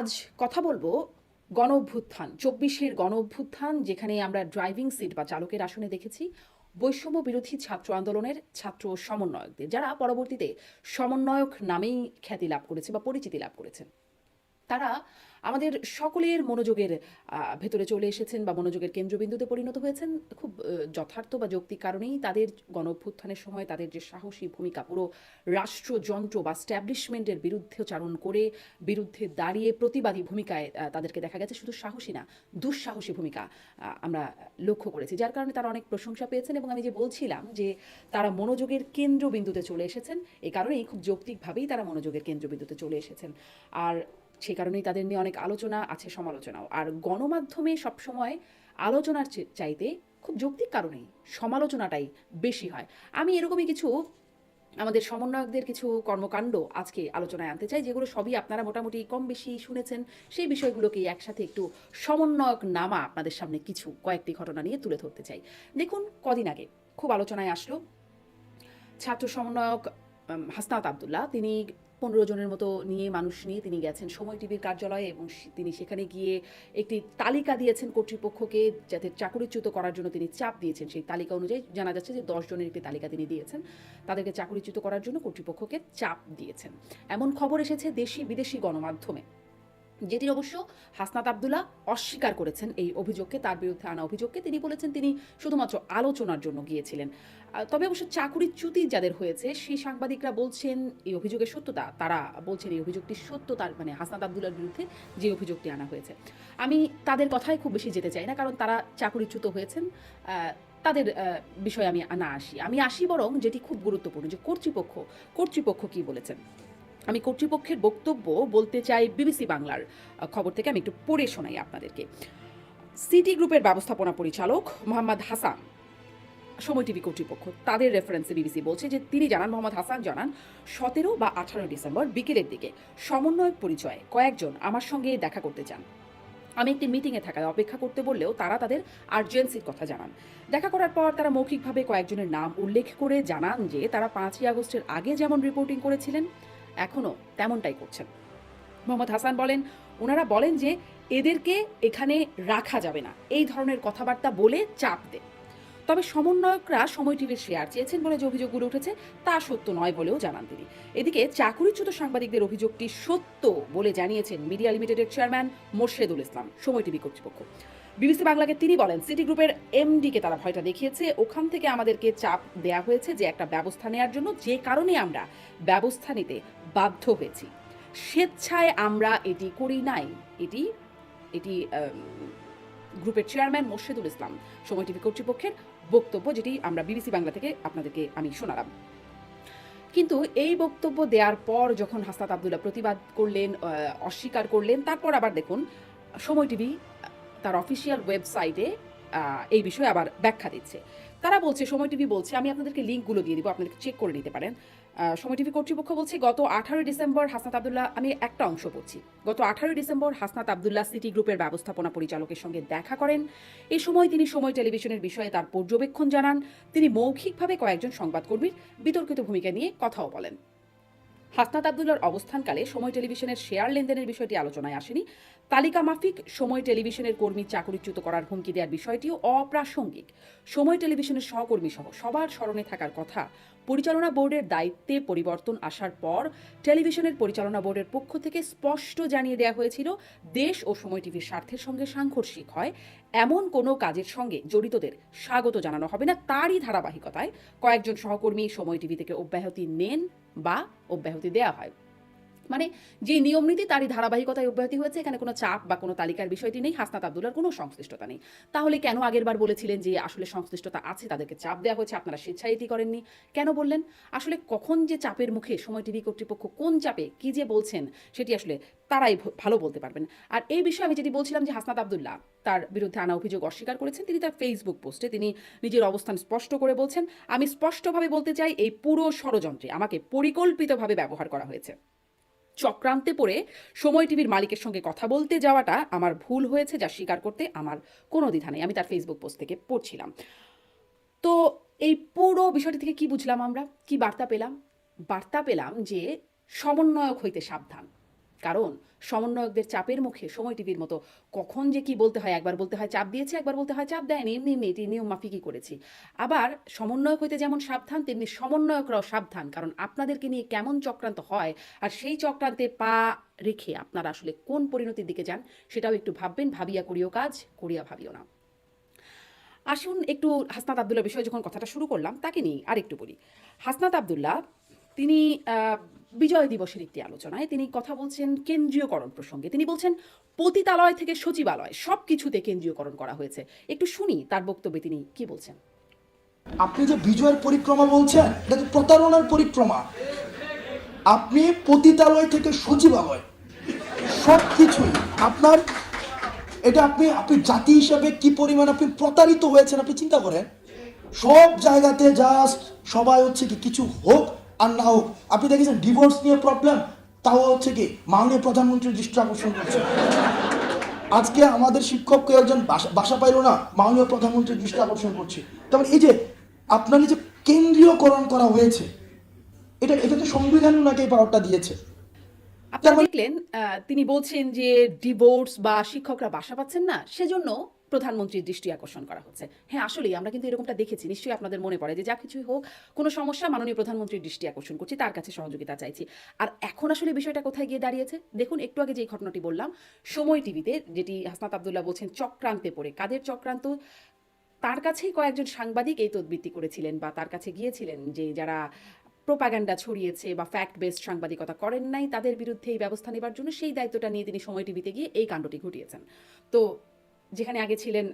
আজ কথা বলব গণ অভ্যুত্থান চব্বিশের গণ অভ্যুত্থান যেখানে আমরা ড্রাইভিং সিট বা চালকের আসনে দেখেছি। বৈষম্য বিরোধী ছাত্র আন্দোলনের ছাত্র সমন্বয়কদের, যারা পরবর্তীতে সমন্বয়ক নামেই খ্যাতি লাভ করেছে বা পরিচিতি লাভ করেছেন। তারা আমাদের সকলের মনোযোগের ভেতরে চলে এসেছেন বা মনোযোগের কেন্দ্রবিন্দুতে পরিণত হয়েছেন, খুব যথার্থ বা যৌক্তিক কারণেই তাদের গণ অভ্যুত্থানের সময় তাদের যে সাহসী ভূমিকা, পুরো রাষ্ট্রযন্ত্র বা স্ট্যাবলিশমেন্টের বিরুদ্ধে চারণ করে, বিরুদ্ধে দাঁড়িয়ে প্রতিবাদী ভূমিকায় তাদেরকে দেখা গেছে, শুধু সাহসী না, দুঃসাহসী ভূমিকা আমরা লক্ষ্য করেছি। যার কারণে তারা অনেক প্রশংসা পেয়েছেন এবং আমি যে বলছিলাম যে তারা মনোযোগের কেন্দ্রবিন্দুতে চলে এসেছেন, এই কারণেই খুব যৌক্তিকভাবেই তারা মনোযোগের কেন্দ্রবিন্দুতে চলে এসেছেন। আর সে কারণেই তাদের নিয়ে অনেক আলোচনা আছে, সমালোচনাও। আর গণমাধ্যমে সবসময় আলোচনার চাইতে খুব যৌক্তিক কারণেই সমালোচনাটাই বেশি হয়। আমি এরকমই কিছু আমাদের সমন্বয়কদের কিছু কর্মকাণ্ড আজকে আলোচনায় আনতে চাই, যেগুলো সবই আপনারা মোটামুটি কম বেশি শুনেছেন। সেই বিষয়গুলোকেই একসাথে একটু সমন্বয়ক নামা আপনাদের সামনে কিছু, কয়েকটি ঘটনা নিয়ে তুলে ধরতে চাই। দেখুন, কদিন আগে খুব আলোচনায় আসলো ছাত্র সমন্বয়ক হাসনাত আবদুল্লাহ। তিনি পনেরো জনের মতো নিয়ে মানুষ নিয়ে তিনি গেছেন। সময় টিভির কার্যালয়ে এবং তিনি সেখানে গিয়ে একটি তালিকা দিয়েছেন কর্তৃপক্ষকে যাতে চাকরিচ্যুত করার জন্য তিনি চাপ দিয়েছেন। সেই তালিকা অনুযায়ী জানা যাচ্ছে যে জনের একটি তালিকা তিনি দিয়েছেন। তাদেরকে চাকরিচ্যুত করার জন্য কর্তৃপক্ষকে চাপ দিয়েছেন। এমন খবর এসেছে দেশি বিদেশি গণমাধ্যমে। যেটি অবশ্য হাসনাত আবদুল্লাহ অস্বীকার করেছেন এই অভিযোগকে, তার বিরুদ্ধে আনা অভিযোগকে। তিনি বলেছেন তিনি শুধুমাত্র আলোচনার জন্য গিয়েছিলেন। তবে অবশ্য চাকুরিচ্যুতি যাদের হয়েছে, সেই সাংবাদিকরা বলছেন এই অভিযোগের সত্যতা, তারা বলছেন এই অভিযোগটি সত্য, তার মানে হাসনাত আবদুল্লার বিরুদ্ধে যে অভিযোগটি আনা হয়েছে। আমি তাদের কথায় খুব বেশি যেতে চাই না, কারণ তারা চাকুরিচ্যুত হয়েছেন। তাদের বিষয়ে আমি না আসি। আমি আসি বরং যেটি খুব গুরুত্বপূর্ণ যে কর্তৃপক্ষ কর্তৃপক্ষ কি বলেছেন। আমি কর্তৃপক্ষের বক্তব্য বলতে চাই বিবিসি বাংলার খবর থেকে আমি একটু পড়ে শোনাই আপনাদেরকে। সিটি গ্রুপের ব্যবস্থাপনা পরিচালক মোহাম্মদ হাসান, সময় টিভি কর্তৃপক্ষ, তাদের রেফারেন্সে বিবিসি বলছে যে তিনি জানান, মোহাম্মদ হাসান জানান, সতেরো বা আঠারো ডিসেম্বর বিকেলের দিকে সমন্বয়ক পরিচয়ে কয়েকজন আমার সঙ্গে দেখা করতে চান। আমি একটি মিটিংয়ে থাকায় অপেক্ষা করতে বললেও তারা তাদের আর্জেন্সির কথা জানান। দেখা করার পর তারা মৌখিকভাবে কয়েকজনের নাম উল্লেখ করে জানান যে তারা পাঁচই আগস্টের আগে যেমন রিপোর্টিং করেছিলেন এখনও তেমনটাই করছেন। মোহাম্মদ হাসান বলেন, ওনারা বলেন যে এদেরকে এখানে রাখা যাবে না। এই ধরনের কথাবার্তা বলে চাপ দেয় তবে সমন্বয়করা সময় টিভির শেয়ার চেয়েছেন বলে যে অভিযোগগুলো উঠেছে, তা সত্য নয় বলেও জানান তিনি। এদিকে চাকুরিচ্যুত সাংবাদিকদের অভিযোগটি সত্য বলে জানিয়েছেন মিডিয়া লিমিটেডের চেয়ারম্যান মোর্শেদুল ইসলাম, সময় টিভি কর্তৃপক্ষ। বিবিসি বাংলাকে তিনি বলেন, সিটি গ্রুপের এমডিকে তারা ভয়টা দেখিয়েছে। ওখান থেকে আমাদেরকে চাপ দেয়া হয়েছে যে একটা ব্যবস্থা নেওয়ার জন্য যে কারণে আমরা ব্যবস্থা নিতে বাধ্য হয়েছি। স্বেচ্ছায় আমরা এটি করি নাই। এটি এটি গ্রুপের চেয়ারম্যান মোর্শেদুল ইসলাম, সময় টিভি কর্তৃপক্ষের বক্তব্য, যেটি আমরা বিবিসি বাংলা থেকে আপনাদেরকে আমি শোনালাম। কিন্তু এই বক্তব্য দেওয়ার পর যখন হাসনাত আবদুল্লাহ প্রতিবাদ করলেন অস্বীকার করলেন, তারপর আবার দেখুন, সময় টিভি তার অফিসিয়াল ওয়েবসাইটে এই বিষয়ে আবার ব্যাখ্যা দিচ্ছে। তারা বলছে, সময় টিভি বলছে, আমি আপনাদেরকে লিঙ্কগুলো দিয়ে দিব, আপনাদেরকে চেক করে নিতে পারেন। সময় টিভি কর্তৃপক্ষ বলছে, গত আঠারোই ডিসেম্বর হাসনাত আবদুল্লাহ, আমি একটা অংশ পড়ছি গত আঠারোই ডিসেম্বর হাসনাত আবদুল্লাহ সিটি গ্রুপের ব্যবস্থাপনা পরিচালকের সঙ্গে দেখা করেন। এ সময় তিনি সময় টেলিভিশনের বিষয়ে তার পর্যবেক্ষণ জানান। তিনি মৌখিকভাবে কয়েকজন সংবাদকর্মীর বিতর্কিত ভূমিকা নিয়ে কথাও বলেন। হাসনাত আবদুল্লার অবস্থানকালে সময় টেলিভিশনের শেয়ার লেনদেনের বিষয়টি আলোচনায় আসেনি। তালিকা মাফিক, সময় টেলিভিশনের কর্মী চাকরিচ্যুত করার হুমকি দেওয়ার বিষয়টিও অপ্রাসঙ্গিক। সময় টেলিভিশনের সহকর্মী সহ সবার স্মরণে থাকার কথা পরিচালনা বোর্ডের দায়িত্বে পরিবর্তন আসার পর টেলিভিশনের পরিচালনা বোর্ডের পক্ষ থেকে স্পষ্ট জানিয়ে দেওয়া হয়েছিল, দেশ ও সময় টিভির স্বার্থের সঙ্গে সাংঘর্ষিক হয়। এমন কোনো কাজের সঙ্গে জড়িতদের স্বাগত জানানো হবে না। তারই ধারাবাহিকতায় কয়েকজন সহকর্মী সময় টিভি থেকে অব্যাহতি নেন বা অব্যাহতি দেওয়া হয়। মানে যে নিয়ম নীতি তারই ধারাবাহিকতায় অব্যাহতি হয়েছে, এখানে কোনো চাপ বা কোনো তালিকার বিষয়টি নেই, হাসনাত আবদুল্লার কোনো সংশ্লিষ্টতা নেই। তাহলে কেন আগেরবার বলেছিলেন যে আসলে সংশ্লিষ্টতা আছে, তাদেরকে চাপ দেওয়া হয়েছে, আপনারা স্বেচ্ছায় এটি করেননি? কেন বললেন? আসলে কখন যে চাপের মুখে সময় টিভি কর্তৃপক্ষ কোন চাপে কি যে বলছেন, সেটি আসলে তারাই ভালো বলতে পারবেন। আর এই বিষয়ে আমি যেটি বলছিলাম যে হাসনাত আবদুল্লাহ তার বিরুদ্ধে আনা অভিযোগ অস্বীকার করেছেন, তিনি তার ফেসবুক পোস্টে তিনি নিজের অবস্থান স্পষ্ট করে বলছেন, আমি স্পষ্টভাবে বলতে চাই, এই পুরো ষড়যন্ত্রে আমাকে পরিকল্পিতভাবে ব্যবহার করা হয়েছে। চক্রান্তে পড়ে সময় টিভির মালিকের সঙ্গে কথা বলতে যাওয়াটা আমার ভুল হয়েছে যা স্বীকার করতে আমার কোনো দ্বিধা নেই। আমি তার ফেসবুক পোস্ট থেকে পড়ছিলাম। তো এই পুরো বিষয়টি থেকে কি বুঝলাম আমরা? কি বার্তা পেলাম? বার্তা পেলাম যে সমন্বয়ক হইতে সাবধান। কারণ সমন্বয়কদের চাপের মুখে সময় টিভির মতো কখন যে কি বলতে হয়, একবার বলতে হয় চাপ দিয়েছে, একবার বলতে হয় চাপ দেয়নি, এমনি এমনি এটি নিয়ম মাফিকই করেছি। আবার সমন্বয়ক হইতে যেমন সাবধান, তেমনি সমন্বয়করাও সাবধান, কারণ আপনাদেরকে নিয়ে কেমন চক্রান্ত হয় আর সেই চক্রান্তে পা রেখে আপনারা আসলে কোন পরিণতির দিকে যান সেটাও একটু ভাববেন, ভাবিয়া করিও কাজ, করিয়া ভাবিও না। আসুন একটু হাসনাত আবদুল্লাহ বিষয়ে যখন কথাটা শুরু করলাম, তাকে নিয়ে আরেকটু বলি। হাসনাত আবদুল্লাহ, তিনি বিজয় দিবসের একটি আলোচনায় তিনি কথা বলছেন কেন্দ্রীয়করণ প্রসঙ্গে। তিনি বলছেন, পতিতালয় থেকে সচিবালয় সব কিছুতে কেন্দ্রীয়করণ করা হয়েছে। একটু শুনি তার বক্তব্যে তিনি কি বলছেন। আপনি যে বিজয়ের পরিক্রমা বলছেন, এটা তো প্রতারণার পরিক্রমা। আপনি পতিতালয় থেকে সচিবালয় সব কিছুই আপনার, এটা আপনি আপনি জাতি হিসাবে কি পরিমাণ আপনি প্রতারিত হয়েছেন, আপনি চিন্তা করেন? সব জায়গাতে জাস্ট সবাই হচ্ছে কি, কিছু হোক আর না হোক, আপনি দেখেছেন ডিভোর্স নিয়ে প্রবলেম তাও হচ্ছে কি, মাননীয় প্রধানমন্ত্রীর দৃষ্টি আকর্ষণ করছে। আজকে আমাদের শিক্ষককে একজন বাসা- পাইল না, মাননীয় প্রধানমন্ত্রীর দৃষ্টি আকর্ষণ করছে। তারপরে এই যে, আপনার যে কেন্দ্রীয়করণ করা হয়েছে, এটা এটা তো সংবিধান এই পাওয়ারটা দিয়েছে। আপনারা দেখলেন তিনি বলছেন যে ডিভোর্স বা শিক্ষকরা বাসা পাচ্ছেন না, সেজন্য প্রধানমন্ত্রীর দৃষ্টি আকর্ষণ করা হচ্ছে। হ্যাঁ আসলেই আমরা কিন্তু এরকমটা দেখেছি। নিশ্চয়ই আপনাদের মনে পড়ে যে যা কিছুই হোক, কোনো সমস্যা মাননীয় প্রধানমন্ত্রীর দৃষ্টি আকর্ষণ করছি, তার কাছে সহযোগিতা চাইছি। আর এখন আসলে বিষয়টা কোথায় গিয়ে দাঁড়িয়েছে? দেখুন, একটু আগে যে ঘটনাটি বললাম, সময় টিভিতে যেটি হাসনাত আবদুল্লাহ বলছেন, চক্রান্তে পড়ে। কাদের চক্রান্ত? তার কাছেই কয়েকজন সাংবাদিক এই তদবৃত্তি করেছিলেন বা তার কাছে গিয়েছিলেন যে যারা প্রোপাগান্ডা ছড়িয়েছে বা ফ্যাক্ট বেসড সাংবাদিকতা করেন নাই, তাদের বিরুদ্ধে এই ব্যবস্থা নেবার জন্য সেই দায়িত্বটা নিয়ে তিনি সময় টিভিতে গিয়ে এই কাণ্ডটি ঘটিয়েছেন। তো যেখানে আগে ছিলেন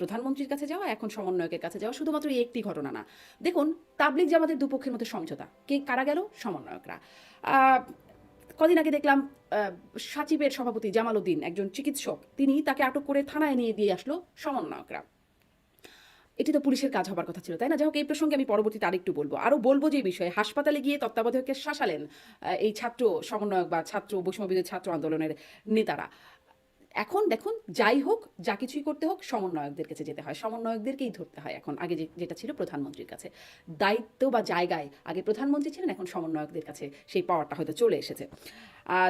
প্রধানমন্ত্রীর কাছে যাওয়া, এখন সমন্বয়কের কাছে যাওয়া, শুধুমাত্র এই একটি ঘটনা না। দেখুন তাবলিক জামাতের দুপক্ষের মধ্যে সমঝোতা। কে কারা গেল? সমন্বয়করা। কদিন আগে দেখলাম সাচিবের সভাপতি জামাল উদ্দিন একজন চিকিৎসক, তিনি তাকে আটক করে থানায় নিয়ে দিয়ে আসলো সমন্বয়করা। এটি তো পুলিশের কাজ হবার কথা ছিল, তাই না? যাই হোক এই প্রসঙ্গে আমি পরবর্তীতে আরেকটু বলব। আরও বলব যে বিষয়ে, হাসপাতালে গিয়ে তত্ত্বাবধায়কের শাসালেন এই ছাত্র সমন্বয়ক বা ছাত্র বৈষম্যবিরোধী ছাত্র আন্দোলনের নেতারা। এখন দেখুন, যাই হোক, যা কিছুই করতে হোক, সমন্বয়কদের কাছে যেতে হয়। সমন্বয়কদেরকেই ধরতে হয় এখন, আগে যেটা ছিল প্রধানমন্ত্রীর কাছে। দায়িত্ব বা জায়গায় আগে প্রধানমন্ত্রী ছিলেন, এখন সমন্বয়কদের কাছে সেই পাওয়ারটা হয়তো চলে এসেছে।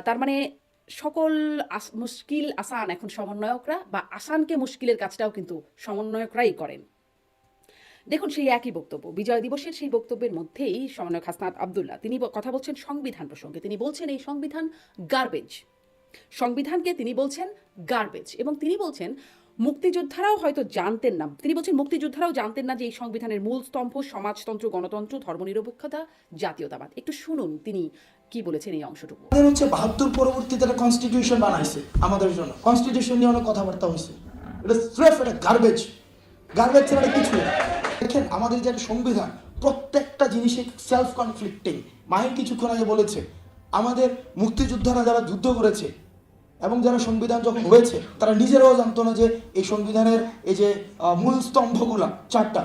তার মানে সকল মুশকিল আসান এখন সমন্বয়করা বা আসানকে মুশকিলের কাজটাও কিন্তু সমন্বয়করাই করেন। দেখুন, সেই একই বক্তব্য, বিজয় দিবসের সেই বক্তব্যের মধ্যেই সমন্বয়ক হাসনাত আবদুল্লাহ, তিনি কথা বলছেন সংবিধান প্রসঙ্গে। তিনি বলছেন, এই সংবিধান গার্বেজ সংবিধানকে তিনি বলছেন গার্বেজ এবং তিনি বলছেন মুক্তিযোদ্ধারাও হয়তো জানতেন না। তিনি বলছেন মুক্তিযোদ্ধারাও জানতেন না যে এই সংবিধানের মূল স্তম্ভ সমাজতন্ত্র, গণতন্ত্র, ধর্মনিরপেক্ষতা, জাতীয়তাবাদ। একটু শুনুন তিনি কি বলেছেন এই অংশটুকু। আমাদের হচ্ছে বাহাত্তর পরবর্তীতে একটা কনস্টিটিউশন বানাইছে আমাদের জন্য। কনস্টিটিউশন নিয়ে অনেক কথাবার্তা হয়েছে। এটা এটা গার্বেজ গার্বেজ ছাড়া কিছু দেখেন, আমাদের যে একটা সংবিধান, প্রত্যেকটা জিনিসে সেলফ কনফ্লিক্টিং মাহির কিছুক্ষণ আগে বলেছে, আমাদের মুক্তিযোদ্ধারা যারা যুদ্ধ করেছে এবং যারা সংবিধান যখন হয়েছে, তারা নিজেরাও জানতো না যে এই সংবিধানের এই যে মূল স্তম্ভগুলা চারটা।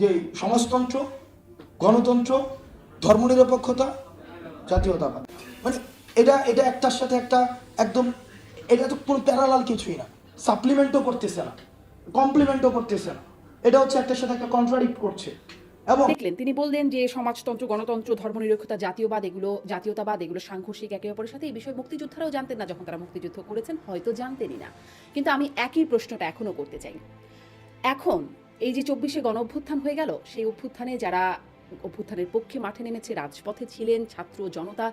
যে সমাজতন্ত্র, গণতন্ত্র, ধর্মনিরপেক্ষতা, জাতীয়তাবাদ। মানে এটা এটা একটার সাথে একটা একদম, এটা তো কোনো প্যারালাল কিছুই না। সাপ্লিমেন্টও করতেছে না কমপ্লিমেন্টও করতেছে না। এটা হচ্ছে একটার সাথে একটা কন্ট্রাডিক্ট করছে। দেখলেন, তিনি বললেন যে সমাজতন্ত্র, গণতন্ত্র ধর্মনিরক্ষতা জাতীয়বাদ এগুলো, জাতীয়তাবাদ এগুলো সাংঘর্ষিক একে অপরের সাথে, এই বিষয়ে মুক্তিযোদ্ধারাও জানতেন না যখন তারা মুক্তিযুদ্ধ করেছেন, হয়তো জানতেনই না। কিন্তু আমি একই প্রশ্নটা এখনও করতে চাই। এখন এই যে চব্বিশে গণ অভ্যুত্থান হয়ে গেল, সেই অভ্যুত্থানে যারা অভ্যুত্থানের পক্ষে মাঠে নেমেছে, রাজপথে ছিলেন, ছাত্র, জনতা,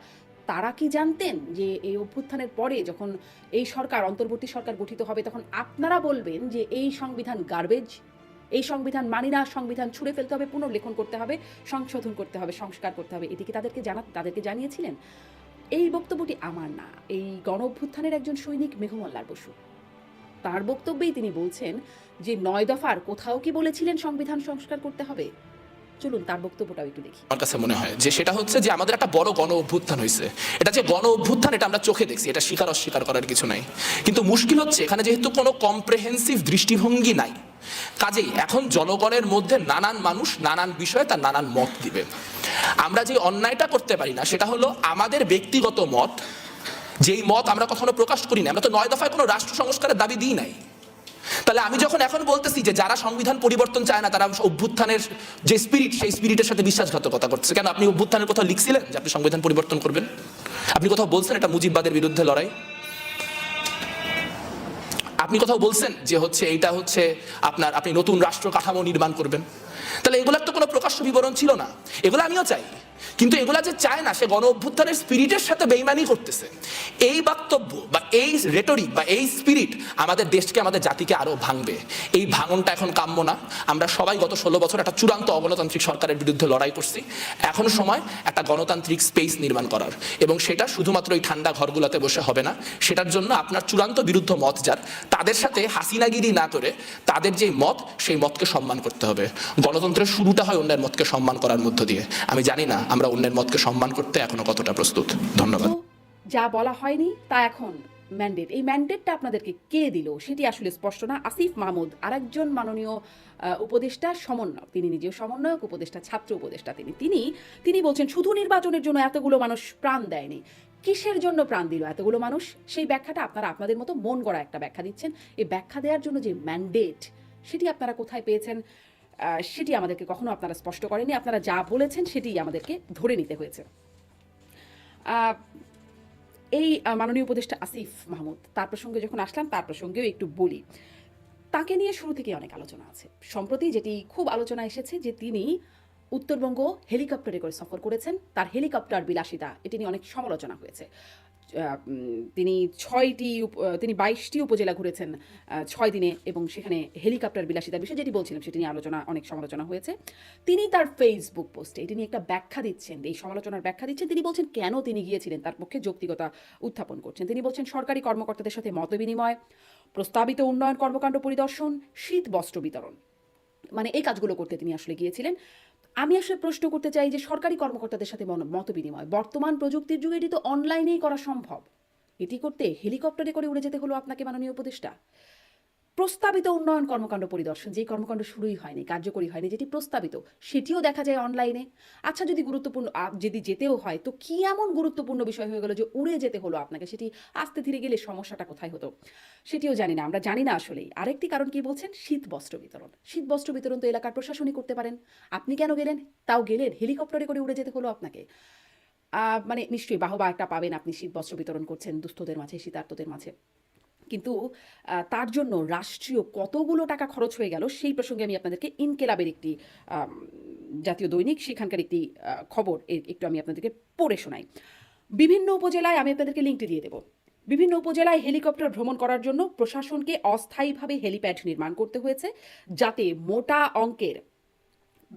তারা কি জানতেন যে এই অভ্যুত্থানের পরে যখন এই সরকার, অন্তর্বর্তী সরকার গঠিত হবে, তখন আপনারা বলবেন যে এই সংবিধান গার্বেজ এই সংবিধান মানি না, সংবিধান ছুঁড়ে ফেলতে হবে, পুনর্লেখন করতে হবে, সংশোধন করতে হবে, সংস্কার করতে হবে। এটি তাদেরকে জানা, তাদেরকে জানিয়েছিলেন, এই বক্তব্যটি আমার না। এই গণ অভ্যুত্থানের একজন সৈনিক মেঘমল্লার বসু। তার বক্তব্যেই তিনি বলছেন যে, নয় দফার কোথাও কি বলেছিলেন সংবিধান সংস্কার করতে হবে? চলুন, তার বক্তব্যটাও একটু দেখি। আমার কাছে মনে হয় যে, সেটা হচ্ছে যে, আমাদের একটা বড় গণ অভ্যুত্থান হয়েছে। এটা যে গণ অভ্যুত্থান এটা আমরা চোখে দেখছি, এটা স্বীকার অস্বীকার করার কিছু নাই। কিন্তু মুশকিল হচ্ছে, এখানে যেহেতু কোনো কম্প্রেহেন্সিভ দৃষ্টিভঙ্গি নাই কাজেই এখন জনগণের মধ্যে নানান মানুষ নানান বিষয়ে তার নানান মত দিবে। আমরা যে অন্যায়টা করতে পারি না, সেটা হলো আমাদের ব্যক্তিগত মত। যেই মত আমরা কখনো প্রকাশ করি না আমরা তো নয় দফায় কোনো রাষ্ট্র সংস্কারের দাবি দিই নাই। তাহলে আমি যখন এখন বলতেছি যে যারা সংবিধান পরিবর্তন চায় না, তারা অভ্যুত্থানের যে স্পিরিট সেই স্পিরিটের সাথে বিশ্বাসঘাতকতা করছে। কেন আপনি অভ্যুত্থানের কোথাও লিখছিলেন যে আপনি সংবিধান পরিবর্তন করবেন? আপনি কোথাও বলছেন এটা মুজিববাদের বিরুদ্ধে লড়াই? আপনি কোথাও বলছেন যে হচ্ছে এইটা হচ্ছে আপনার, আপনি নতুন রাষ্ট্র কাঠামো নির্মাণ করবেন। তাহলে এগুলার তো কোনো প্রকাশ্য বিবরণ ছিল না। এগুলো আমিও চাই। কিন্তু এগুলা যে চায় না, সে গণ অভ্যুত্থানের স্পিরিটের সাথে বেইমানি করতেছে। এই বক্তব্য বা এই রেটরিক বা এই স্পিরিট আমাদের দেশকে, আমাদের জাতিকে আরও ভাঙবে। এই ভাঙনটা এখন কাম্য না। আমরা সবাই গত ষোলো বছর একটা চূড়ান্ত অগণতান্ত্রিক সরকারের বিরুদ্ধে লড়াই করছি। এখন সময় একটা গণতান্ত্রিক স্পেস নির্মাণ করার। এবং সেটা শুধুমাত্র এই ঠান্ডা ঘরগুলোতে বসে হবে না। সেটার জন্য আপনার চূড়ান্ত বিরুদ্ধ মত যার, তাদের সাথে হাসিনাগিরি না করে তাদের যে মত, সেই মতকে সম্মান করতে হবে। গণতন্ত্রের শুরুটা হয় অন্যের মতকে সম্মান করার মধ্য দিয়ে। আমি জানি না আমরা অন্যের মতকে সম্মান করতে এখনও কতটা প্রস্তুত। ধন্যবাদ। যা বলা হয়নি, তা এখন। ম্যান্ডেট এই ম্যান্ডেটটা আপনাদেরকে কে দিল সেটি আসলে স্পষ্ট না। আসিফ মাহমুদ, আরেকজন মাননীয় উপদেষ্টা সমন্বয়ক। তিনি নিজেও সমন্বয়ক, উপদেষ্টা, ছাত্র উপদেষ্টা তিনি। তিনি তিনি বলছেন, শুধু নির্বাচনের জন্য এতগুলো মানুষ প্রাণ দেয়নি। কিসের জন্য প্রাণ দিল এতগুলো মানুষ? সেই ব্যাখ্যাটা আপনারা আপনাদের মতো মন গড়া একটা ব্যাখ্যা দিচ্ছেন। এই ব্যাখ্যা দেওয়ার জন্য যে ম্যান্ডেট সেটি আপনারা কোথায় পেয়েছেন? সেটি আমাদেরকে কখনো আপনারা স্পষ্ট করেনি আপনারা যা বলেছেন সেটি আমাদেরকে ধরে নিতে হয়েছে। এই মাননীয় উপদেষ্টা আসিফ মাহমুদ, তার প্রসঙ্গে যখন আসলাম, তার প্রসঙ্গেও একটু বলি। তাকে নিয়ে শুরু থেকে অনেক আলোচনা আছে। সম্প্রতি যেটি খুব আলোচনা এসেছে যে তিনি উত্তরবঙ্গ হেলিকপ্টারে করে সফর করেছেন। তার হেলিকপ্টার বিলাসিতা, এটি নিয়ে অনেক সমালোচনা হয়েছে। তিনি ছয়টি তিনি বাইশটি উপজেলা ঘুরেছেন ছয় দিনে এবং সেখানে হেলিকপ্টার বিলাসিতার বিষয়ে যেটি বলছিলাম সেটি নিয়ে আলোচনা, অনেক সমালোচনা হয়েছে। তিনি তার ফেসবুক পোস্টে এটি নিয়ে একটা ব্যাখ্যা দিচ্ছেন, এই সমালোচনার ব্যাখ্যা দিচ্ছেন। তিনি বলছেন, কেন তিনি গিয়েছিলেন? তার পক্ষে যৌক্তিকতা উত্থাপন করছেন। তিনি বলছেন, সরকারি কর্মকর্তাদের সাথে মতবিনিময় প্রস্তাবিত উন্নয়ন কর্মকাণ্ড পরিদর্শন, শীত বস্ত্র বিতরণ। মানে এই কাজগুলো করতে তিনি আসলে গিয়েছিলেন। আমি আসলে প্রশ্ন করতে চাই যে সরকারি কর্মকর্তাদের সাথে মত বিনিময় বর্তমান প্রযুক্তির যুগে এটি তো অনলাইনেই করা সম্ভব। এটি করতে হেলিকপ্টারে করে উড়ে যেতে হলো আপনাকে মাননীয় উপদেষ্টা। প্রস্তাবিত উন্নয়ন কর্মকাণ্ড পরিদর্শন, যেই কর্মকাণ্ড শুরুই হয়নি, কার্যকরী হয়নি, যেটি প্রস্তাবিত, সেটিও দেখা যায় অনলাইনে আচ্ছা যদি গুরুত্বপূর্ণ যদি যেতেও হয়, তো কি এমন গুরুত্বপূর্ণ বিষয় হয়ে গেল যে উড়ে যেতে হলো আপনাকে? সেটি আস্তে ধীরে গেলে সমস্যাটা কোথায় হতো? সেটিও জানি না, আমরা জানি না আসলেই। আরেকটি কারণ কি বলছেন? শীত বস্ত্র বিতরণ। শীত বস্ত্র বিতরণ তো এলাকার প্রশাসনই করতে পারেন। আপনি কেন গেলেন? তাও গেলেন, হেলিকপ্টারে করে উড়ে যেতে হলো আপনাকে। মানে নিশ্চয়ই বাহবা একটা পাবেন আপনি শীত বস্ত্র বিতরণ করছেন দুস্থদের মাঝে, শীতার্তদের মাঝে। কিন্তু তার জন্য রাষ্ট্রীয় কতগুলো টাকা খরচ হয়ে গেল সেই প্রসঙ্গে আমি আপনাদেরকে ইনকেলাবের একটি জাতীয় দৈনিক সেখানকার একটি খবর একটু আমি আপনাদেরকে পড়ে শোনাই। বিভিন্ন উপজেলায় আমি আপনাদেরকে লিঙ্কটি দিয়ে দেবো। বিভিন্ন উপজেলায় হেলিকপ্টার ভ্রমণ করার জন্য প্রশাসনকে অস্থায়ীভাবে হেলিপ্যাড নির্মাণ করতে হয়েছে, যাতে মোটা অঙ্কের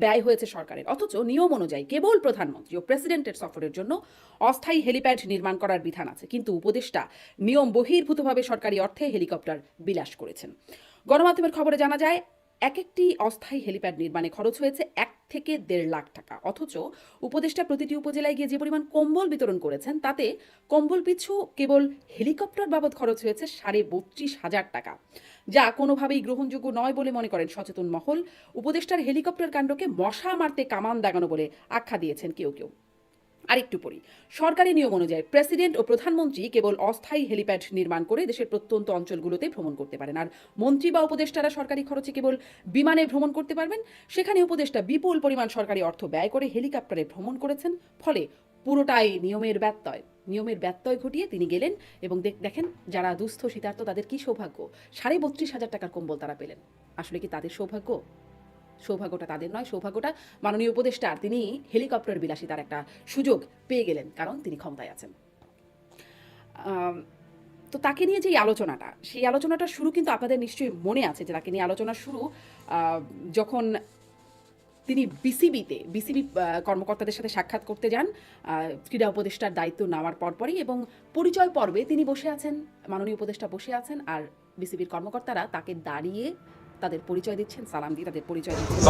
ব্যয় হয়েছে সরকারের। অথচ নিয়ম অনুযায়ী কেবল প্রধানমন্ত্রী ও প্রেসিডেন্টের সফরের জন্য অস্থায়ী হেলিপ্যাড নির্মাণ করার বিধান আছে। কিন্তু উপদেষ্টা নিয়ম বহির্ভূতভাবে সরকারি অর্থে হেলিকপ্টার বিলাস করেছেন। গণমাধ্যমের খবরে জানা যায় এক একটি অস্থায়ী হেলিপ্যাড নির্মাণে খরচ হয়েছে এক থেকে দেড় লাখ টাকা। অথচ উপদেষ্টা প্রতিটি উপজেলায় গিয়ে যে পরিমাণ কম্বল বিতরণ করেছেন, তাতে কম্বল পিছু কেবল হেলিকপ্টার বাবদ খরচ হয়েছে সাড়ে বত্রিশ হাজার টাকা। যা কোনোভাবেই গ্রহণযোগ্য নয় বলে মনে করেন সচেতন মহল। উপদেষ্টার হেলিকপ্টার কাণ্ডকে মশা মারতে কামান দাগানো বলে আখ্যা দিয়েছেন কেউ কেউ। আরেকটু পড়ি। সরকারি নিয়ম অনুযায়ী প্রেসিডেন্ট ও প্রধানমন্ত্রী কেবল অস্থায়ী হেলিপ্যাড নির্মাণ করে দেশের প্রত্যন্ত অঞ্চলগুলোতে ভ্রমণ করতে পারেন। আর মন্ত্রী বা উপদেষ্টারা সরকারি খরচে কেবল বিমানে ভ্রমণ করতে পারবেন? সেখানে উপদেষ্টা বিপুল পরিমাণ সরকারি অর্থ ব্যয় করে হেলিকপ্টারে ভ্রমণ করেছেন। ফলে পুরোটাই নিয়মের ব্যত্যয়। নিয়মের ব্যত্যয় ঘটিয়ে তিনি গেলেন এবং দেখ- দেখেন যারা দুস্থ শীতার্থ তাদের কি সৌভাগ্য? সাড়ে বত্রিশ হাজার টাকার কম্বল তারা পেলেন। আসলে কি তাদের সৌভাগ্য? সৌভাগ্যটা তাদের নয়, সৌভাগ্যটা মাননীয় উপদেষ্টার। তিনি হেলিকপ্টার বিলাসী তার একটা সুযোগ পেয়ে গেলেন, কারণ তিনি ক্ষমতায় আছেন। তো তাকে নিয়ে যে আলোচনাটা, সেই আলোচনাটা শুরু কিন্তু আপনাদের নিশ্চয়ই মনে আছে যে তাকে নিয়ে আলোচনা শুরু যখন তিনি বিসিবিতে, বিসিবি কর্মকর্তাদের সাথে সাক্ষাৎ করতে যান ক্রীড়া উপদেষ্টার দায়িত্ব নেওয়ার পরপরই এবং পরিচয় পর্বে তিনি বসে আছেন, মাননীয় উপদেষ্টা বসে আছেন, আর বিসিবির কর্মকর্তারা তাকে দাঁড়িয়ে তাদের পরিচয় দিচ্ছেন সালাম দিয়ে তাদের পরিচয় দিচ্ছেন।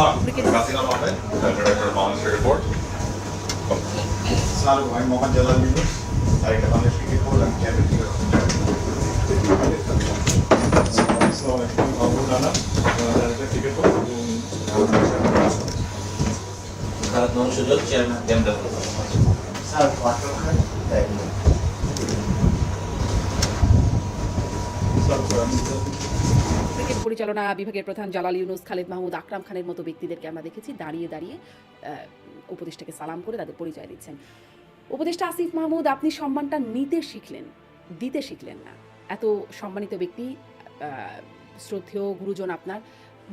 স্যার ক্রিকেট পরিচালনা বিভাগের প্রধান জালাল ইউনুস, খালেদ মাহমুদ আকরাম খানের মতো ব্যক্তিদেরকে আমরা দেখেছি দাঁড়িয়ে দাঁড়িয়ে উপদেষ্টাকে সালাম করে তাদের পরিচয় দিচ্ছেন। উপদেষ্টা আসিফ মাহমুদ, আপনি সম্মানটা নিতে শিখলেন, দিতে শিখলেন না। এত সম্মানিত ব্যক্তি শ্রদ্ধেয় গুরুজন আপনার,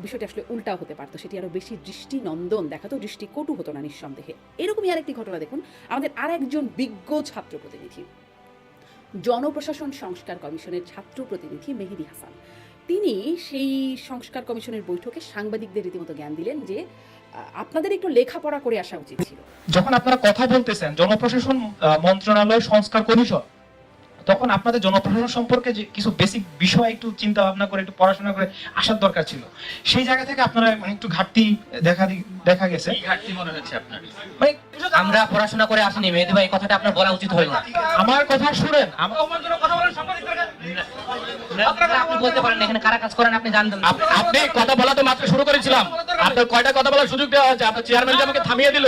বিষয়টি আসলে উল্টা হতে পারতো, সেটি আরও বেশি দৃষ্টি নন্দন দেখাতো দৃষ্টি কটু হতো না নিঃসন্দেহে। এরকমই আরেকটি ঘটনা দেখুন, আমাদের আরেকজন বিজ্ঞ ছাত্র প্রতিনিধি জনপ্রশাসন সংস্কার কমিশনের ছাত্র প্রতিনিধি মেহেদি হাসান। তিনি সেই সংস্কার কমিশনের বৈঠকে সাংবাদিকদের রীতিমতো জ্ঞান দিলেন যে আপনাদের একটু লেখাপড়া করে আসা উচিত ছিল। যখন আপনারা কথা বলতেছেন, জনপ্রশাসন মন্ত্রণালয়, সংস্কার কমিশন তখন আপনাদের জনপ্রশাসন সম্পর্কে যে কিছু বেসিক বিষয় একটু চিন্তা ভাবনা করে একটু পড়াশোনা করে আসার দরকার ছিল। সেই জায়গা থেকে আপনারা মানে একটু ঘাটতি দেখা দেখা গেছে। ঘাটতি মনে হচ্ছে আপনার? মানে আমরা পড়াশোনা করে আসিনি মেহেদি ভাই কথাটা আপনার বলা উচিত হলো না। আমার কথা শুনেন আমার আপনি বলতে পারেন এখানে কারা কাজ করেন আপনি জানতেন না। আপনি কথা বলা তো মাত্র শুরু করেছিলাম। আপনার কয়টা কথা বলার সুযোগ দেওয়া হয়েছে? আপনার চেয়ারম্যান আমাকে থামিয়ে দিল।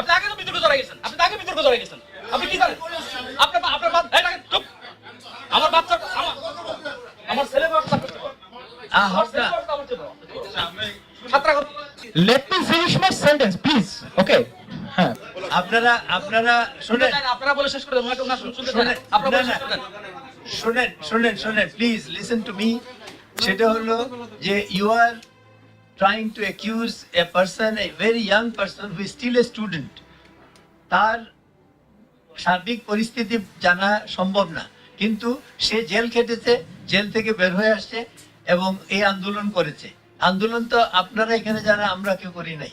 আপনি আগে তো বিতর্ক জড়াই গেছেন আপনি আগে বিতর্ক জড়াই গেছেন। আপনি কি জানেন আপনার আপনার চুপ। আমার বাচ্চা আমার আমার ছেলে বাচ্চা let me finish my sentence please okay হ্যাঁ। আপনারা আপনারা শুনেন। আপনারা বলে শেষ করে শুনতে না। শুনেন। আপনারা। শুনেন। শুনেন শুনেন প্লিজ লিসেন টু মি সেটা হলো যে you are trying to accuse a person a very young person who still a student তার সার্বিক পরিস্থিতি জানা সম্ভব না। কিন্তু সে জেল খেটেছে জেল থেকে বের হয়ে আসছে এবং এই আন্দোলন করেছে। আন্দোলন তো আপনারা এখানে যারা আমরা কেউ করি নাই।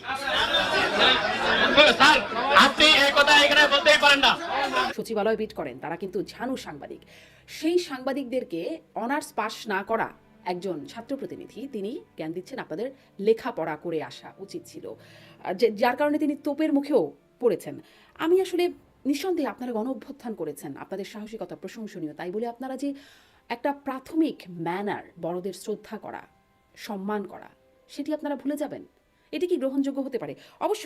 স্যার আপনি এই কথা এখানে বলতেই পারেন না। সচিবালয় বিট করেন তারা কিন্তু ঝানু সাংবাদিক। সেই সাংবাদিকদেরকে অনার্স পাস না করা একজন ছাত্র প্রতিনিধি তিনি জ্ঞান দিচ্ছেন আপনাদের লেখাপড়া করে আসা উচিত ছিল। আর যার কারণে তিনি তোপের মুখেও পড়েছেন। আমি আসলে নিঃসন্দেহে আপনারা গণ অভ্যুত্থান করেছেন, আপনাদের সাহসিকতা প্রশংসনীয়। তাই বলে আপনারা যে একটা প্রাথমিক ম্যানার বড়দের শ্রদ্ধা করা, সম্মান করা, সেটি আপনারা ভুলে যাবেন। এটি কি গ্রহণযোগ্য হতে পারে? অবশ্য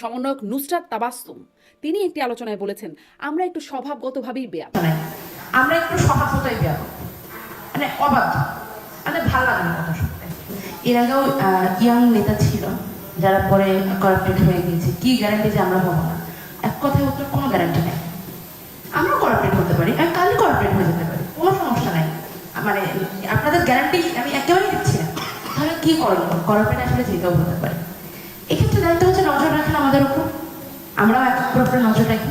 সমন্বয়ক নুসরাত তাবাস্তুম তিনি একটি আলোচনায় বলেছেন, আমরা একটু স্বভাবগতভাবেই বেয়া নাই আমরা একটু স্বভাবতই ব্যাপক মানে অবাধ্য মানে ভালো লাগে না কথা শুনতে। এর আগেও ইয়াং নেতা ছিল, যারা পরে করাপ্টেড হয়ে গিয়েছে। কি গ্যারান্টি যে আমরা হব না? কথায় উত্তর কোনো গ্যারান্টি নেই। আমরা করাপ্টেড হতে পারি, আমি কালই করাপ্টেড হয়ে যেতে পারি, কোনো সমস্যা নাই। মানে আপনাদের গ্যারান্টি আমি একেবারেই দিচ্ছি না। তাহলে কি করব? করাপ্টেড আসলে যেতেও হতে পারে। এক্ষেত্রে দায়িত্ব হচ্ছে নজর রাখেন আমাদের উপর। আমরাও এক উপরে নজর রাখি।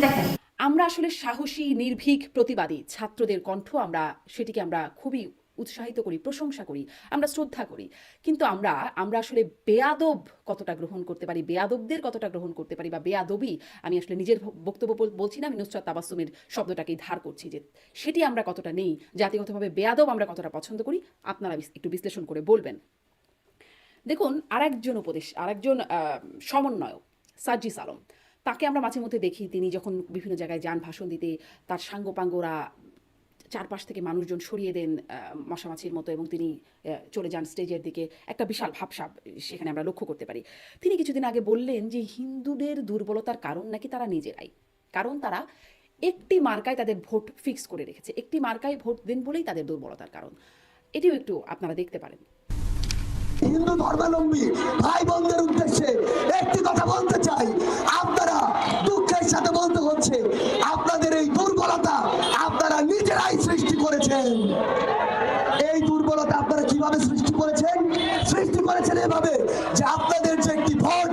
দেখেন। আমরা আসলে সাহসী, নির্ভীক, প্রতিবাদী ছাত্রদের কণ্ঠ আমরা, সেটিকে আমরা খুবই উৎসাহিত করি, প্রশংসা করি, আমরা শ্রদ্ধা করি। কিন্তু আমরা আমরা আসলে বেয়াদব কতটা গ্রহণ করতে পারি, বেয়াদবদের কতটা গ্রহণ করতে পারি বা বেয়াদবি আমি আসলে নিজের বক্তব্য বলছি না, আমি নুসরাত তাবাসুমের শব্দটাকেই ধার করছি যে সেটি আমরা কতটা নেই, জাতিগতভাবে বেয়াদব আমরা কতটা পছন্দ করি, আপনারা একটু বিশ্লেষণ করে বলবেন। দেখুন, আরেকজন উপদেশ, আরেকজন সমন্বয়ক সার্জিস আলম, তাকে আমরা মাঝে মধ্যে দেখি, তিনি যখন বিভিন্ন জায়গায় যান ভাষণ দিতে, তার সাঙ্গপাঙ্গরা চারপাশ থেকে মানুষজন সরিয়ে দেন মশামাছির মতো এবং তিনি চলে যান স্টেজের দিকে। একটা বিশাল ভাবসাব সেখানে আমরা লক্ষ্য করতে পারি। তিনি কিছুদিন আগে বললেন যে, হিন্দুদের দুর্বলতার কারণ নাকি তারা নিজেরাই? কারণ তারা একটি মার্কায় তাদের ভোট ফিক্স করে রেখেছে। একটি মার্কায় ভোট দেন বলেই তাদের দুর্বলতার কারণ। এটিও একটু আপনারা দেখতে পারেন। হিন্দু ধর্মাবলম্বী ভাই বোনদের উদ্দেশ্যে একটি কথা বলতে চাই। আপনারা দুঃখের সাথে বলতে হচ্ছে, আপনাদের এই দুর্বলতা আপনারা নিজেরাই সৃষ্টি করেছেন। এই দুর্বলতা আপনারা কীভাবে সৃষ্টি করেছেন? সৃষ্টি করেছেন এভাবে যে আপনাদের যে একটি ভোট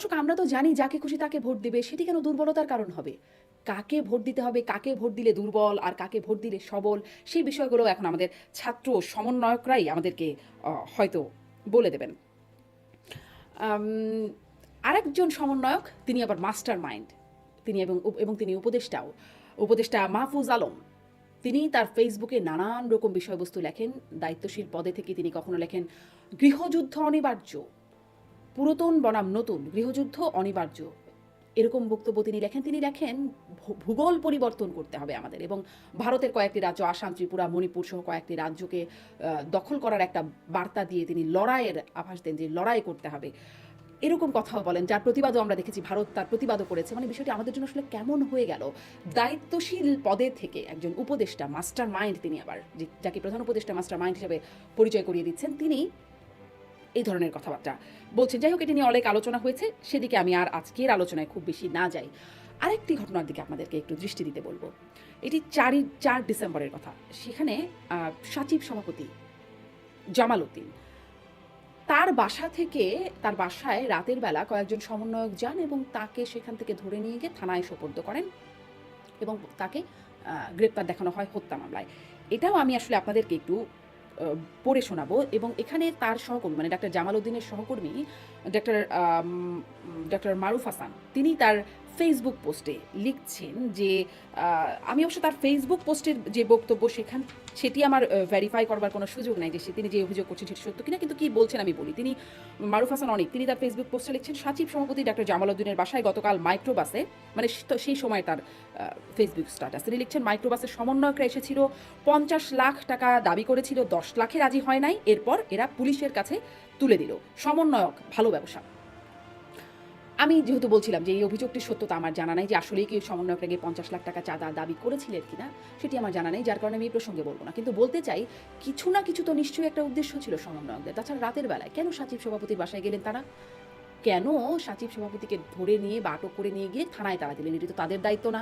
দর্শক, আমরা তো জানি যাকে খুশি তাকে ভোট দেবে, সেটি কেন দুর্বলতার কারণ হবে? কাকে ভোট দিতে হবে, কাকে ভোট দিলে দুর্বল আর কাকে ভোট দিলে সবল, সেই বিষয়গুলো এখন আমাদের ছাত্র সমন্বয়করাই আমাদেরকে হয়তো বলে দেবেন। আরেকজন সমন্বয়ক, তিনি আবার মাস্টার মাইন্ড তিনি এবং এবং তিনি উপদেষ্টাও। উপদেষ্টা মাহফুজ আলম, তিনি তার ফেসবুকে নানান রকম বিষয়বস্তু লেখেন, দায়িত্বশীল পদে থেকে তিনি কখনো লেখেন, গৃহযুদ্ধ অনিবার্য। পুরাতন বনাম নতুন গৃহযুদ্ধ অনিবার্য। এরকম বক্তব্য তিনি লেখেন তিনি লেখেন ভূগোল পরিবর্তন করতে হবে আমাদের এবং ভারতের কয়েকটি রাজ্য, আসাম, ত্রিপুরা, মণিপুর সহ কয়েকটি রাজ্যকে দখল করার একটা বার্তা দিয়ে তিনি লড়াইয়ের আভাস দেন যে লড়াই করতে হবে। এরকম কথাও বলেন, যার প্রতিবাদও আমরা দেখেছি, ভারত তার প্রতিবাদও করেছে। মানে বিষয়টি আমাদের জন্য আসলে কেমন হয়ে গেল? দায়িত্বশীল পদে থেকে একজন উপদেষ্টা মাস্টার মাইন্ড তিনি আবার যাকে প্রধান উপদেষ্টা মাস্টার মাইন্ড হিসেবে পরিচয় করিয়ে দিচ্ছেন, তিনি এই ধরনের কথাবার্তা। বলছেন যাই হোক, এটি নিয়ে অনেক আলোচনা হয়েছে। সেদিকে আমি আর আজকের আলোচনায় খুব বেশি না যাই। আরেকটি ঘটনার দিকে আপনাদেরকে একটু দৃষ্টি দিতে বলব। এটি চারই চার ডিসেম্বরের কথা। সেখানে সচিব সভাপতি জামাল উদ্দিন। তার বাসা থেকে, তার বাসায় রাতের বেলা কয়েকজন সমন্বয়ক যান এবং তাকে সেখান থেকে ধরে নিয়ে গিয়ে থানায় সোপর্দ করেন এবং তাকে গ্রেপ্তার দেখানো হয় হত্যা মামলায়। এটাও আমি আসলে আপনাদেরকে একটু পড়ে শোনাবো এবং এখানে তার সহকর্মী মানে ডাক্তার জামাল উদ্দিনের সহকর্মী, ডাক্তার ডাক্তার মারুফ হাসান, তিনি তার ফেসবুক পোস্টে লিখছেন যে আমি অবশ্য তার ফেসবুক পোস্টের যে বক্তব্য সেখান, সেটি আমার ভেরিফাই করবার কোনো সুযোগ নাই যে সে- তিনি যে অভিযোগ করছেন সেটি সত্য কিনা, কিন্তু কি বলছেন আমি বলি। তিনি মারুফ হাসান অনেক, তিনি তার ফেসবুক পোস্টে লিখছেন, সচিব সভাপতি ডাক্তার জামাল উদ্দিনের বাসায় গতকাল মাইক্রোবাসে মানে সেই সময় তার ফেসবুক স্ট্যাটাস তিনি লিখছেন মাইক্রোবাসের সমন্বয়করা এসেছিল, পঞ্চাশ লাখ টাকা দাবি করেছিল, দশ লাখে রাজি হয় নাই, এরপর এরা পুলিশের কাছে তুলে দিল। সমন্বয়ক, ভালো ব্যবসা। আমি যেহেতু বলছিলাম যে এই অভিযোগটি সত্য সত্যতা আমার জানা নাই যে আসলেই কি সমন্বয়কটাকে পঞ্চাশ লাখ টাকা চাঁদা দাবি করেছিলেন কিনা, সেটি আমার জানা নেই, যার কারণে আমি এই প্রসঙ্গে বলব না। কিন্তু বলতে চাই, কিছু না কিছু তো নিশ্চয়ই একটা উদ্দেশ্য ছিল সমন্বয়কদের। তাছাড়া রাতের বেলায় কেন সচিব সভাপতির বাসায় গেলেন তারা? কেন সচিব সভাপতিকে ধরে নিয়ে বা আটক করে নিয়ে গিয়ে থানায় তারা দিলেন? এটি তো তাদের দায়িত্ব না।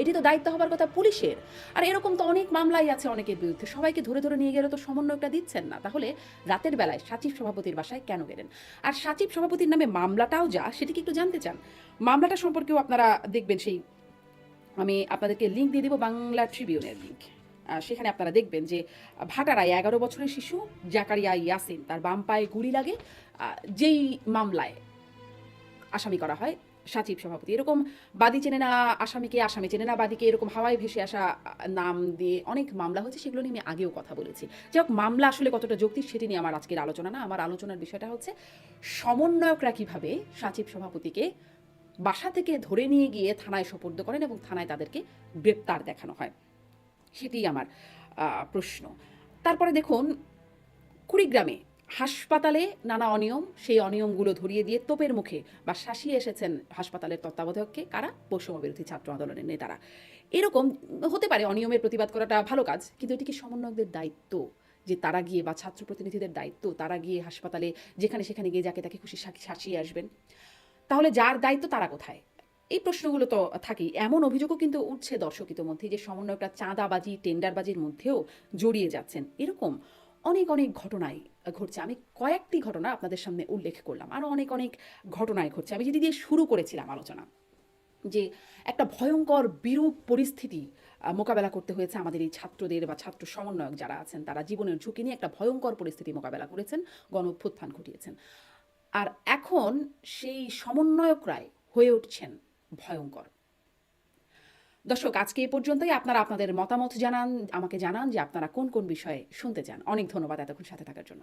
এটি তো দায়িত্ব হবার কথা পুলিশের। আর এরকম তো অনেক মামলাই আছে অনেকের বিরুদ্ধে। সবাইকে ধরে ধরে নিয়ে গেলে তো সমন্বয়টা দিচ্ছেন না। তাহলে রাতের বেলায় সচিব সভাপতির বাসায় কেন গেলেন? আর সচিব সভাপতির নামে মামলাটাও যা, সেটি কি একটু জানতে চান? মামলাটা সম্পর্কেও আপনারা দেখবেন সেই, আমি আপনাদেরকে লিঙ্ক দিয়ে দেবো বাংলা ট্রিবিউনের লিঙ্ক সেখানে আপনারা দেখবেন যে ভাটারায় এগারো বছরের শিশু, জাকারিয়া ইয়াসিন, তার বাম পায়ে গুলি লাগে। যেই মামলায় আসামি করা হয় সচিব সভাপতি। এরকম বাদী চেনে না আসামিকে, আসামি চেনে না বাদীকে, এরকম হাওয়ায় ভেসে আসা নাম দিয়ে অনেক মামলা হয়েছে, সেগুলো নিয়ে আমি আগেও কথা বলেছি। যাই হোক, মামলা আসলে কতটা যৌক্তিক সেটি নিয়ে আমার আজকের আলোচনা না, আমার আলোচনার বিষয়টা হচ্ছে সমন্বয়করা কীভাবে সচিব সভাপতিকে বাসা থেকে ধরে নিয়ে গিয়ে থানায় সোপর্দ করেন এবং থানায় তাদেরকে গ্রেপ্তার দেখানো হয় সেটি আমার প্রশ্ন। তারপরে দেখুন, কুড়িগ্রামে হাসপাতালে নানা অনিয়ম, সেই অনিয়মগুলো ধরিয়ে দিয়ে তোপের মুখে বা শাসিয়ে এসেছেন হাসপাতালের তত্ত্বাবধায়ককে কারা? বৈষম্য বিরোধী ছাত্র আন্দোলনের নেতারা। এরকম হতে পারে অনিয়মের প্রতিবাদ করাটা ভালো কাজ, কিন্তু এটি কি সমন্বয়কদের দায়িত্ব? যে তারা গিয়ে বা ছাত্র প্রতিনিধিদের দায়িত্ব, তারা গিয়ে হাসপাতালে যেখানে সেখানে গিয়ে যাকে তাকে খুশি শাসিয়ে আসবেন? তাহলে যার দায়িত্ব, তারা কোথায়? এই প্রশ্নগুলো তো থাকেই। এমন অভিযোগও কিন্তু উঠছে দর্শকিত মধ্যে যে সমন্বয়করা চাঁদাবাজি, টেন্ডারবাজির মধ্যেও জড়িয়ে যাচ্ছেন। এরকম অনেক অনেক ঘটনায় ঘটছে। আমি কয়েকটি ঘটনা আপনাদের সামনে উল্লেখ করলাম। আরও অনেক অনেক ঘটনায় ঘটছে। আমি যেটি দিয়ে শুরু করেছিলাম আলোচনা, যে একটা ভয়ঙ্কর, বিরূপ পরিস্থিতি মোকাবেলা করতে হয়েছে আমাদের এই ছাত্রদের বা ছাত্র সমন্বয়ক যারা আছেন, তারা জীবনের ঝুঁকি নিয়ে একটা ভয়ঙ্কর পরিস্থিতি মোকাবেলা করেছেন গণ ঘটিয়েছেন। আর এখন সেই সমন্বয়করাই হয়ে উঠছেন ভয়ঙ্কর। দর্শক, আজকে এ পর্যন্তই। আপনারা আপনাদের মতামত জানান, আমাকে জানান যে আপনারা কোন কোন বিষয়ে শুনতে চান। অনেক ধন্যবাদ এতক্ষণ সাথে থাকার জন্য।